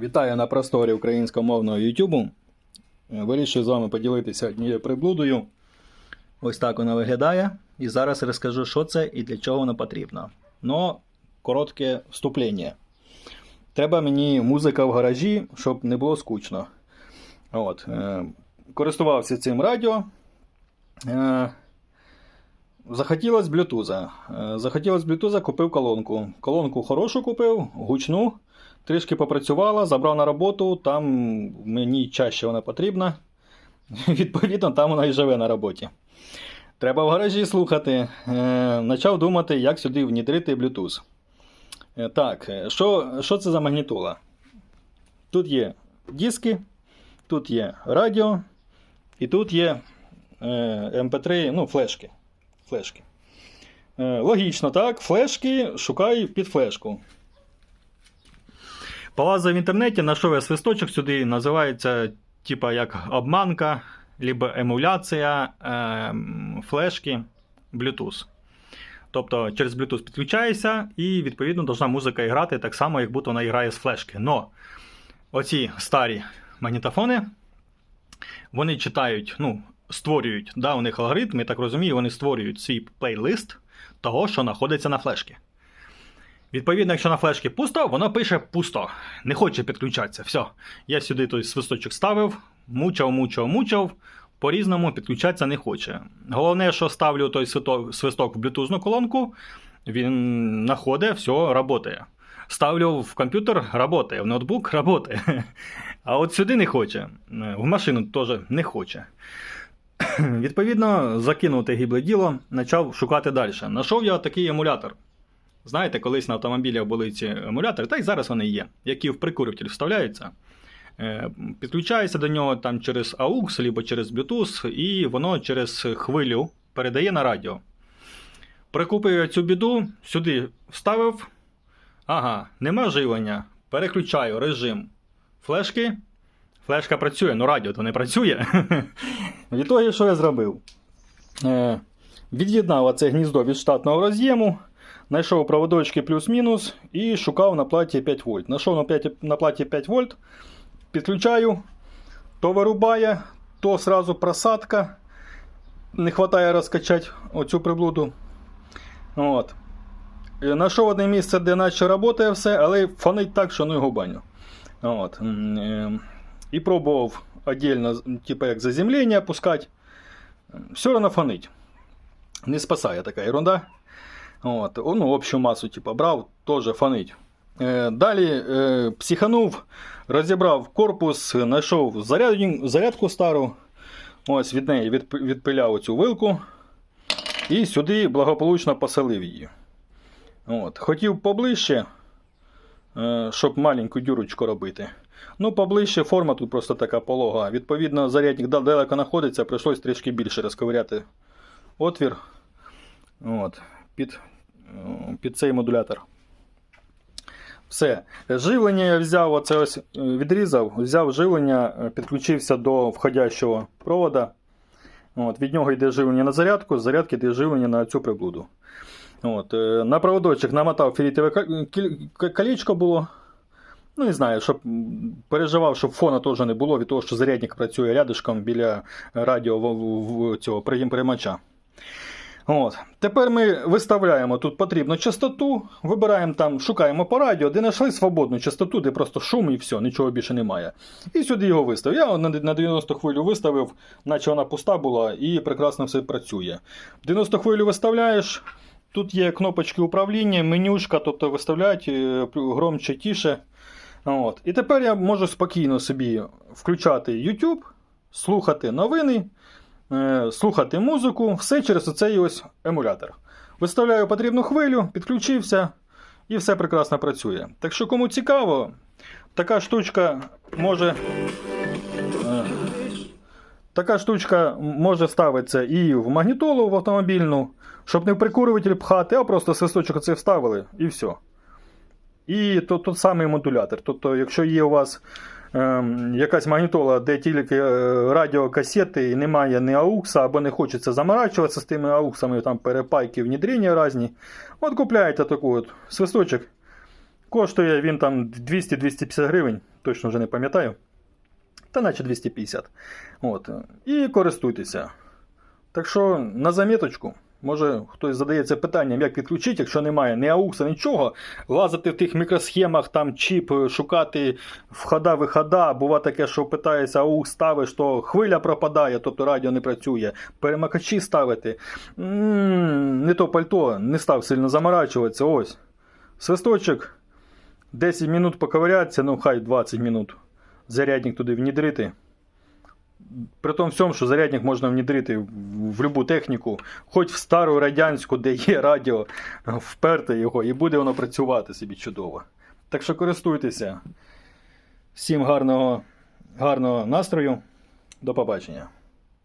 Вітаю на просторі українськомовного YouTube. Вирішив з вами поділитися однією приблудою. Ось так вона виглядає. І зараз розкажу, що це і для чого воно потрібно. Но коротке вступлення. Треба мені музика в гаражі, щоб не було скучно. От. Е, користувався цим радіо. Е, захотілось блютуза. Е, захотілось блютуза, купив колонку. Колонку хорошу купив, гучну. Трішки попрацювала, забрав на роботу, там мені чаще вона потрібна. Відповідно, там вона і живе на роботі. Треба в гаражі слухати. Е, Почав думати, як сюди внідрити Bluetooth. Е, Так, е, що, що це за магнітола? Тут є диски, тут є радіо, і тут є е, MP3, ну, флешки. флешки. Логічно, так, флешки шукаю під флешку. Полазив в інтернеті, знайшов я свисточок сюди, називається типа як обманка, либо емуляція е, флешки Bluetooth. Тобто через Bluetooth підключаєшся і відповідно должна музика грати так само, як будто вона грає з флешки. Но оці старі магнітофони, вони читають, ну, створюють, да, у них алгоритм, я так розумію, вони створюють свій плейлист того, що знаходиться на флешці. Відповідно, якщо на флешці пусто, воно пише пусто. Не хоче підключатися. Все. Я сюди той свисточок ставив, мучав, мучав, мучав. По-різному підключатися не хоче. Головне, що ставлю той свисток, в блютузну колонку, він знаходить, все, працює. Ставлю в комп'ютер, працює, в ноутбук працює. А от сюди не хоче. В машину теж не хоче. Відповідно, закинув те гібле діло, почав шукати далі. Знайшов я такий емулятор. Знаєте, колись на автомобілях були ці емулятори, та й зараз вони є, які в прикурюватель вставляються. Е, Підключається до нього там через AUX, або через Bluetooth, і воно через хвилю передає на радіо. Прикупив цю біду, сюди вставив. Ага, нема живлення. Переключаю режим флешки. Флешка працює, ну радіо то не працює. Відтоді, що я зробив? Е, Від'єднав оце гніздо від штатного роз'єму. Знайшов проводочки плюс-мінус і шукав на платі 5 вольт. Знайшов на, 5, на платі 5 вольт, підключаю, то вирубає, то сразу просадка. Не вистачає розкачати оцю приблуду. От. Е, одне місце, де наче працює все, але фонить так, що ну його баню. От. Е, І пробував отдельно, типу як заземлення пускати. Все одно фонить. Не спасає така ерунда. От, ну, общу масу типу, брав, теж фонить. Е, далі е, психанув, розібрав корпус, знайшов заряд, зарядку стару. Ось від неї від, відпиляв цю вилку. І сюди благополучно поселив її. От, хотів поближче, е, щоб маленьку дюрочку робити. Ну, поближче форма тут просто така полога. Відповідно, зарядник далеко знаходиться, прийшлось трішки більше розковиряти отвір. От, під, під цей модулятор. Все. Живлення я взяв, оце ось е, відрізав, взяв живлення, е, підключився до входящого провода. От, від нього йде живлення на зарядку, з зарядки йде живлення на цю приблуду. От, е, на проводочок намотав філітове колечко було. Ну, не знаю, щоб переживав, щоб фона теж не було від того, що зарядник працює рядишком біля радіо цього прийм- приймача. От. Тепер ми виставляємо тут потрібну частоту, вибираємо там, шукаємо по радіо, де знайшли свободну частоту, де просто шум і все, нічого більше немає. І сюди його виставив. Я на на 90 хвилю виставив, наче вона пуста була, і прекрасно все працює. 90 хвилю виставляєш. Тут є кнопочки управління, менюшка, тобто виставляють е, громче, тіше. От. І тепер я можу спокійно собі включати YouTube, слухати новини, слухати музику, все через оцей ось емулятор. Виставляю потрібну хвилю, підключився і все прекрасно працює. Так що, кому цікаво, така штучка може. е, Така штучка може ставитися і в магнітолу в автомобільну, щоб не в прикурюватель пхати, а просто свисточок оцей вставили і все. І то, тот самий модулятор. Тобто, якщо є у вас ем, якась магнітола, де тільки е, радіокасети і немає ні аукса, або не хочеться заморачуватися з тими ауксами, там перепайки, внедрення різні, от купляєте таку от свисточок, Коштує він там 200-250 гривень, точно вже не пам'ятаю. Та наче 250. От. І користуйтеся. Так що на заміточку, може хтось задається питанням, як підключити, якщо немає ні аукса, нічого, лазити в тих мікросхемах, там чіп, шукати входа, вихода. Бува таке, що питається, аукс ставиш, то хвиля пропадає, тобто радіо не працює. Перемикачі ставити. м не то пальто, не став сильно заморачуватися. Ось. Свисточок. 10 минут поковыряться, ну хай 20 минут. Зарядник туди внідрити. При тому всьому, що зарядник можна внідрити в, будь-яку техніку, хоч в стару радянську, де є радіо, вперти його, і буде воно працювати собі чудово. Так що користуйтеся. Всім гарного, гарного настрою. До побачення.